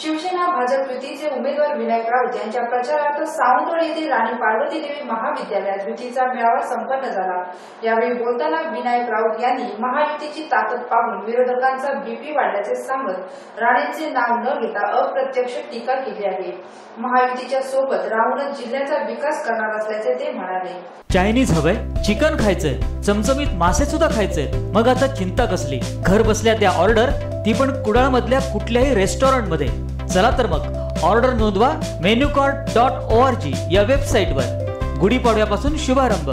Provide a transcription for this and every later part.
शिवसेना भाजप युतीचे उमेदवार विनायक राऊत यांच्या प्रचारार्थ सावंतवाड येथील राणी पार्वती देवी महाविद्यालयात युतीचा मेळावा संपन्न झाला. यावेळी बोलताना विनायक राऊत यांनी महायुतीची ताकद पाहून विरोधकांचा बीपी वाढल्याचे सांगत राणेंचे नाव न घेता अप्रत्यक्ष टीका केली आहे. महायुतीच्या सोबत राहूनच जिल्ह्याचा विकास करणार असल्याचे ते म्हणाले. चायनीज हवंय चिकन खायचंय चमचमीत मासे सुद्धा खायचे मग आता चिंता कसली? घर बसल्या त्या ऑर्डर ती पण कुडाळ मधल्या कुठल्याही रेस्टॉरंटमध्ये चला तर मग ऑर्डर नोंदवा menu card dot O R G या वेबसाईटवर गुढीपाडव्यापासून शुभारंभ.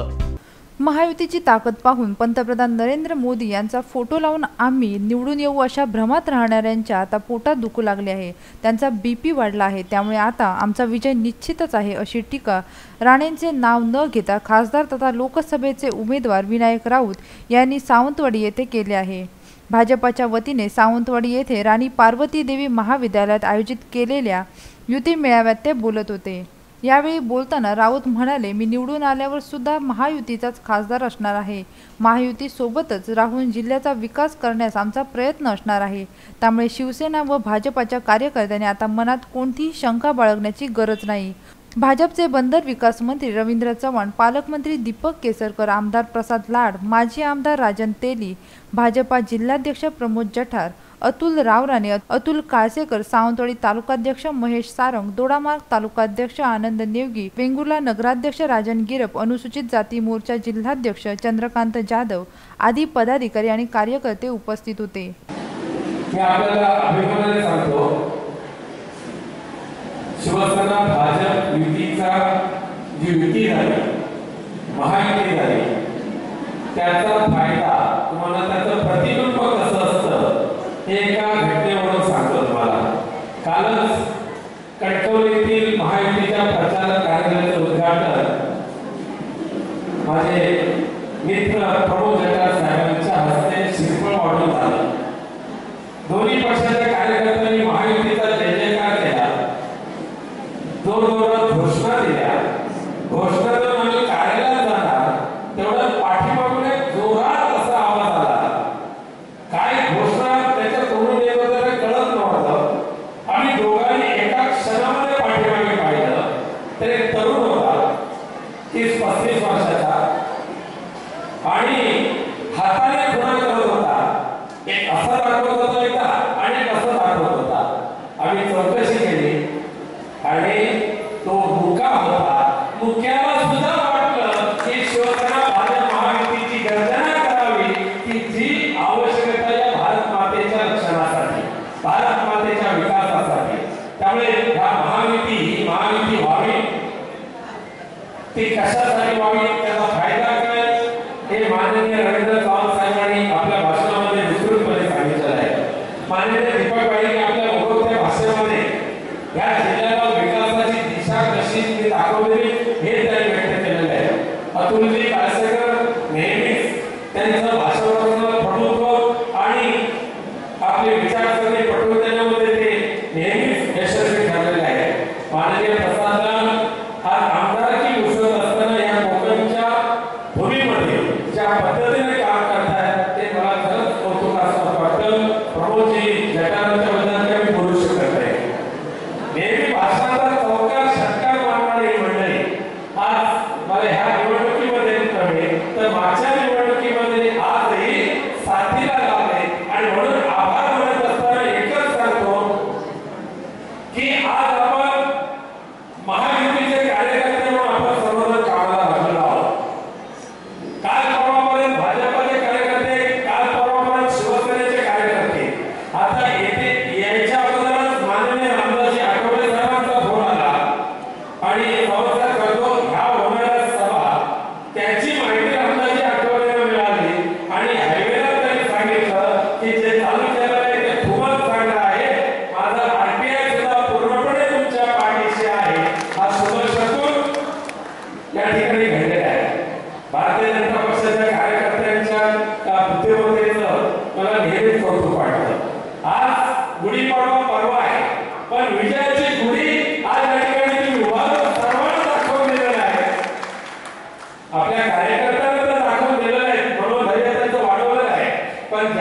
महायुतीची ताकद पाहून पंतप्रधान नरेंद्र मोदी यांचा फोटो लावून आम्ही निवडून येऊ अशा भ्रमात राहणाऱ्यांच्या आता पोटात दुखू लागले आहे. त्यांचा बी पी वाढला आहे. त्यामुळे आता आमचा विजय निश्चितच आहे अशी टीका राणेंचे नाव न घेता खासदार तथा लोकसभेचे उमेदवार विनायक राऊत यांनी सावंतवाडी येथे केले आहे. भाजपाच्या वतीने सावंतवाडी येथे राणी पार्वती देवी महाविद्यालयात आयोजित केलेल्या युती मेळाव्यात ते बोलत होते. यावेळी बोलताना राऊत म्हणाले मी निवडून आल्यावर सुद्धा महायुतीचाच खासदार असणार आहे. महायुती सोबतच राहून जिल्ह्याचा विकास करण्यास आमचा प्रयत्न असणार आहे. त्यामुळे शिवसेना व भाजपाच्या कार्यकर्त्यांनी आता मनात कोणतीही शंका बाळगण्याची गरज नाही. भाजपचे बंदर विकास मंत्री रवींद्र चव्हाण पालकमंत्री दीपक केसरकर आमदार प्रसाद लाड माजी आमदार राजन तेली भाजपा जिल्हाध्यक्ष प्रमोद जठार अतुल रावराणे अतुल काळसेकर सावंतवाडी तालुकाध्यक्ष महेश सारंग दोडामार्ग तालुकाध्यक्ष आनंद नेवगी वेंगुर्ला नगराध्यक्ष राजन गिरप अनुसूचित जाती मोर्चा जिल्हाध्यक्ष चंद्रकांत जाधव आदी पदाधिकारी आणि कार्यकर्ते उपस्थित होते मी आपल्याला अभिमानाने सांगतो शिवसेना भाजप युतीचा जी युती झाली महायुती झाली त्याचा फायदा तुम्हाला त्याचं प्रतिबिंब कसं असतं हे एका घटनेवरून सांगतो तुम्हाला कालच कणकवलीतील महायुतीच्या प्रचार कार्यालयाचं उद्घाटन माझे मित्र प्रमोद जटार साहेबांच्या हस्ते शिरपळ वाढून झालं दोन्ही पक्षाच्या कार्यकर्त्यांनी महायुतीचा जय जयकार केला जोर जोरात घोषणा दिल्या घोषणा देऊन आम्ही कार्यालयात जाणार तेवढं पाठीमागून एक जोरात असा आवाज आला काय घोषणा त्याच्या तोंडून येत होतं ते कळत नव्हतं आम्ही दोघांनी एका क्षणामध्ये पाठीमागे पाहिलं तर एक तरुण होता तीस पस्तीस वर्षाचा आणि हाताने खुणा करत होता एक असा दाखवत होता एकदा आणि एक असं दाखवत होता आम्ही चौकशी केली आणि तो मुका होता मुक्याला सुद्धा वाटलं की शिवसेना भाजप महायुतीची गर्जना करावी की जी आवश्यकता या भारत मातेच्या रक्षणासाठी भारत मातेच्या विकासासाठी त्यामुळे ह्या महायुती ही महायुती व्हावी ती कशासाठी व्हावी त्याचा फायदा काय? हे माननीय रवींद्र चव्हाण साहेबांनी आपल्या भाषणामध्ये विस्तृतपणे सांगितलेलं आहे. माननीय आपल्या कार्यकर्त्यांना दाखवून दिलेलं आहे. म्हणून धैर्य त्यांचं वाढवलेलं आहे पण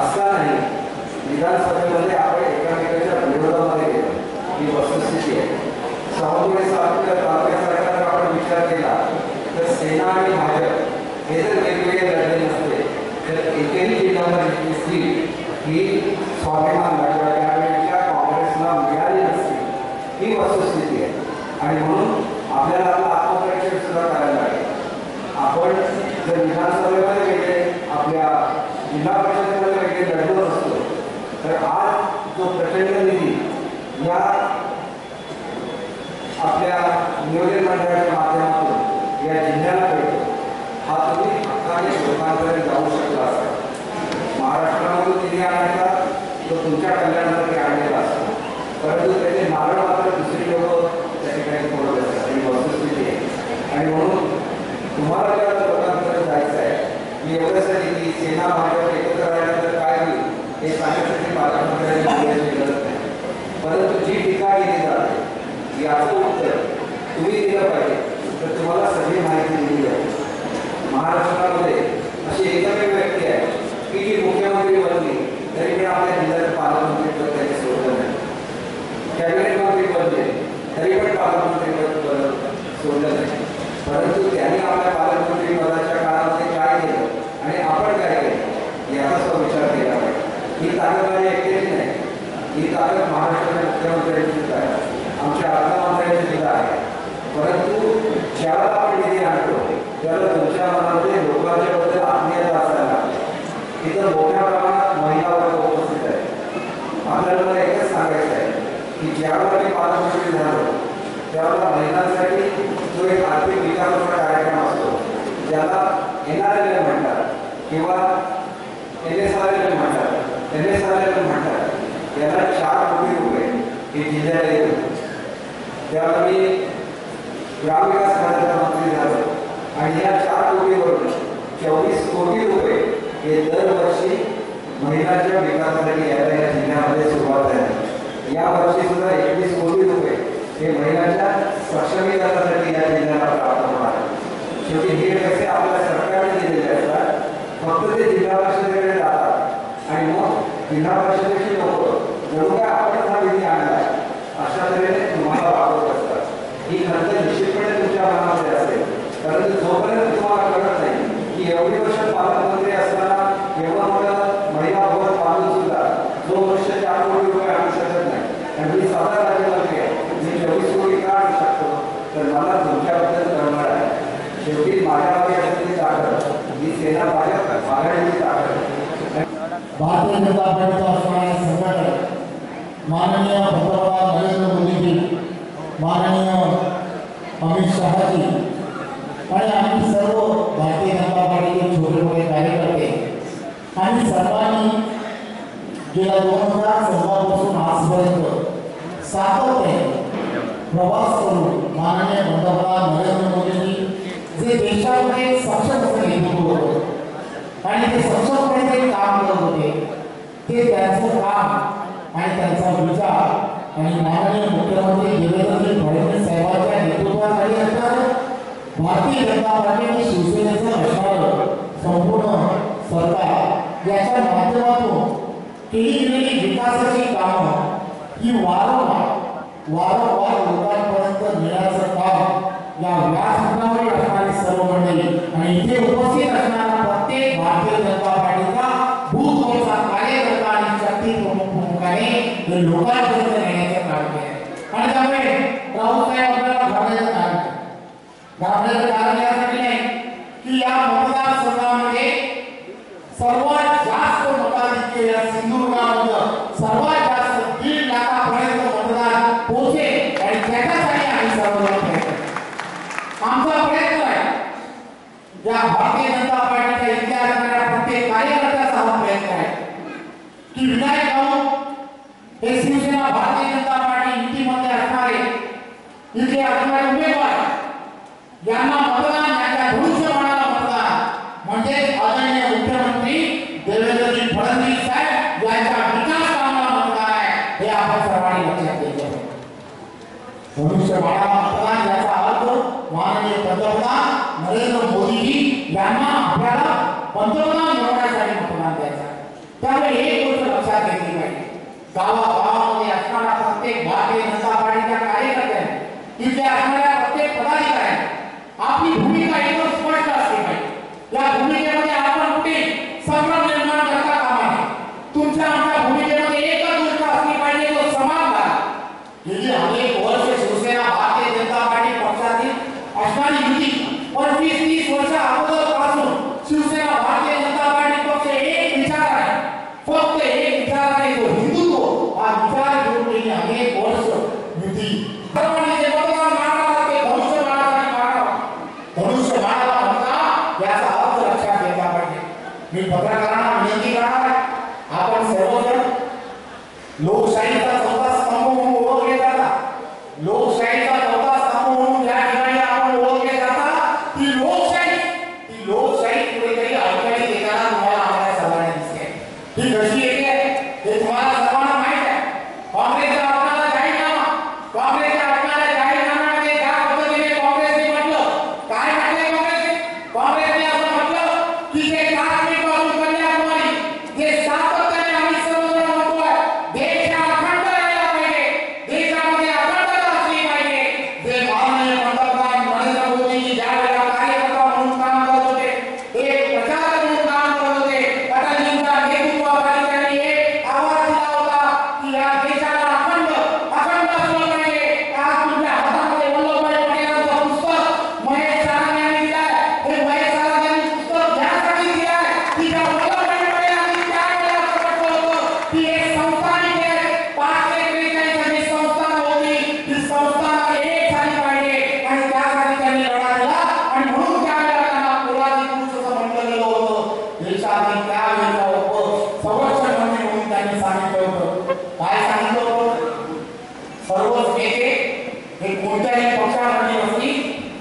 असं नाही विधानसभेमध्ये आपण एकामेकाच्या विरोधामध्ये ही वस्तुस्थिती आहे. सहामुळे सातव्या तालुक्यासारखा जर आपण विचार केला, तर सेना आणि भाजप हे जर वेगवेगळे लढले नसते तर एकेरी जिल्ह्यामध्ये सीट ही स्वाभिमान लढवा त्यावेळेच्या काँग्रेसला मिळाली नसते, ही वस्तुस्थिती आहे. आणि म्हणून आपल्याला आता आत्मपरीक्षण सुद्धा करायला लागेल. आपण जर विधानसभेमध्ये गेले, आपल्या जिल्हा परिषदेमध्ये काही लढलो असतो तर आज जो प्रचंड निधि या आपल्या नियोजन मंडळाच्या माध्यमातून या जिल्ह्याला भेटतो हा तुम्ही हक्काने लोकांकडे जाऊ शकला असता महाराष्ट्रामधून निधी आणला तो तुमच्या कल्याणासाठी आणलेला असतो परंतु त्याचे नारळ मात्र दुसरी लोक त्या ठिकाणी बोलत असतात आणि वस्तुस्थिती आहे आणि म्हणून तुम्हाला त्या ही एवढ्यासाठी काय होईल? हे सांगण्यासाठी परंतु जी टीका केली याचं तुम्ही दिलं पाहिजे. तर तुम्हाला सगळी माहिती दिली जाते महाराष्ट्रामध्ये अशी एकमेव व्यक्ती आहे. की जी मुख्यमंत्री बनली तरी पण आपल्या जिल्ह्यात सोडलं नाही. कॅबिनेट मंत्री बनले तरी पण सोडलं नाही. परंतु त्यांनी आपल्या ही ताकद महाराष्ट्राच्या मुख्यमंत्र्यांची सुद्धा आहे. आमच्या अर्थमंत्र्यांची सुद्धा आहे. परंतु ज्यावेळेला आपण निधी आणतो त्याला तुमच्या मनामध्ये लोकांच्या बद्दल आत्मीयता असायला तिथं मोठ्या प्रमाणात महिला वर्ग उपस्थित आहे आपल्याला मला एकच सांगायचं आहे की ज्यावेळेला मी पालकमंत्री झालो त्यावेळेला महिलांसाठी जो एक आर्थिक विकासाचा कार्यक्रम असतो ज्याला एन आर एल एम म्हणतात किंवा N S R L M म्हणतात N S R L M म्हणतात. याला चार कोटी रुपये हे जिल्ह्याला येत होते. त्यावेळेला मी ग्रामविकास खात्याचा मंत्री झालो आणि या चार कोटीवरून चोवीस कोटी रुपये हे दरवर्षी महिलांच्या विकासासाठी यायला या जिल्ह्यामध्ये सुरुवात झाली या वर्षी सुद्धा एकवीस कोटी रुपये हे महिलांच्या सक्षमीकरणासाठी या जिल्ह्याला प्राप्त होणार आहे. शेवटी हे पैसे आपल्या सरकारने दिलेले असतात फक्त ते जिल्हा परिषदेकडे जातात आणि मग जिल्हा परिषदे जनता पार्टीचा असणारे संघटक माननीय पंतप्रधान नरेंद्र मोदीजी माननीय अमित शहाजी आणि आम्ही सर्व भारतीय जनता पार्टीचे छोटे मोठे कार्यकर्ते आणि सर्वांनी दोन हज़ार चौदापासून आजपर्यंत सातत्याने प्रवास करून माननीय पंतप्रधान नरेंद्र मोदींनी जे देशामध्ये सक्षम असं नेतृत्व होतं आणि सक्षमपणे काम करत ते त्यांचं काम आणि त्यांचा विचार आणि माननीय मुख्यमंत्री देवेंद्रजी फडणवीस साहेबांच्या नेतृत्वाखाली असणारं भारतीय जनता पार्टी आणि शिवसेनेचं असणारं संपूर्ण सरकार याच्या माध्यमातून केली गेलेली विकासाची कामं ही वारंवार वारंवार लोकांपर्यंत नेण्याचं काम या व्यासपीठावर असणारी सर्व मंडळी आणि इथे उपस्थित असणारा प्रत्येक भारतीय जनता पार्टीचा भूतपूर्वचा कार्यकर्ता प्रमुख लोकांपर्यंत नेण्याचं काम केलं आणि त्यामुळे राऊतसाहेब आपल्याला घाबरायचं कारण घाबरायचं कारण यासाठी नाही की या मतदारसंघामध्ये सर्वात जास्त मताधिक्य या सिंधुदुर्गामध्ये आदरणीय मुख्यमंत्री देवेंद्र देवेंद्रजी फडणवीस साहेब यांच्या विकास कामाला मतदान आहे हे आपण सर्वांनी लक्षात आहे. भविष्यवाणाला मतदान याचा अर्थ माननीय पंतप्रधान नरेंद्र मोदीजी यांना आपल्याला पंतप्रधान बनवण्यासाठी मतदान द्यायचं त्यामुळे एक गोष्ट लक्षात घेतली पाहिजे गावागावामध्ये असणारा प्रत्येक भारतीय जनता पार्टीच्या कार्यकर्त्यांनी तिथे असणाऱ्या प्रत्येक पदाधिकाऱ्यांनी आपली भूमिका एकदम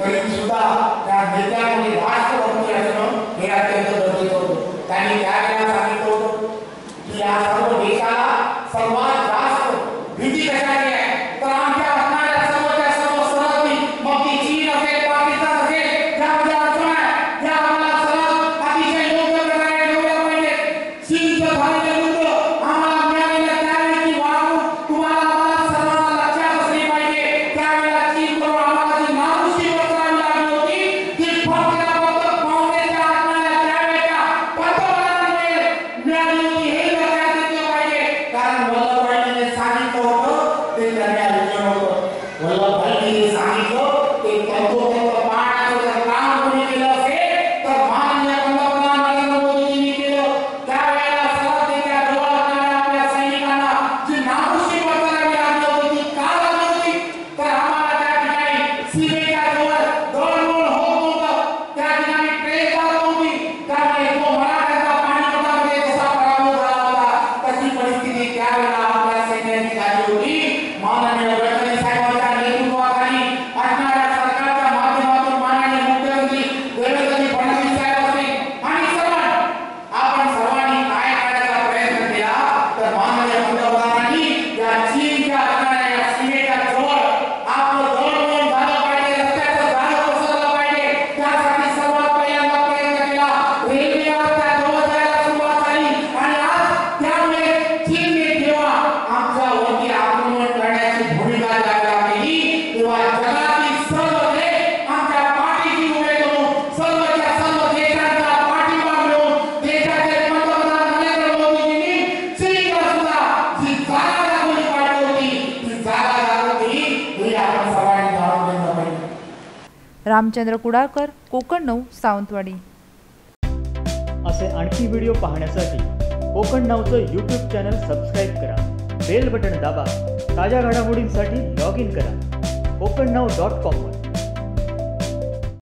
rinchiuta da andiamo di basta con la Ramchandra Kudalkar Konkan नऊ सावंतवाडी. असे आणखी व्हिडिओ पाहण्यासाठी कोकण नऊचं यूट्यूब चॅनल सबस्क्राईब करा. बेल बटन दाबा. ताज्या घडामोडींसाठी लॉग इन करा. कोकण नऊ डॉट कॉमवर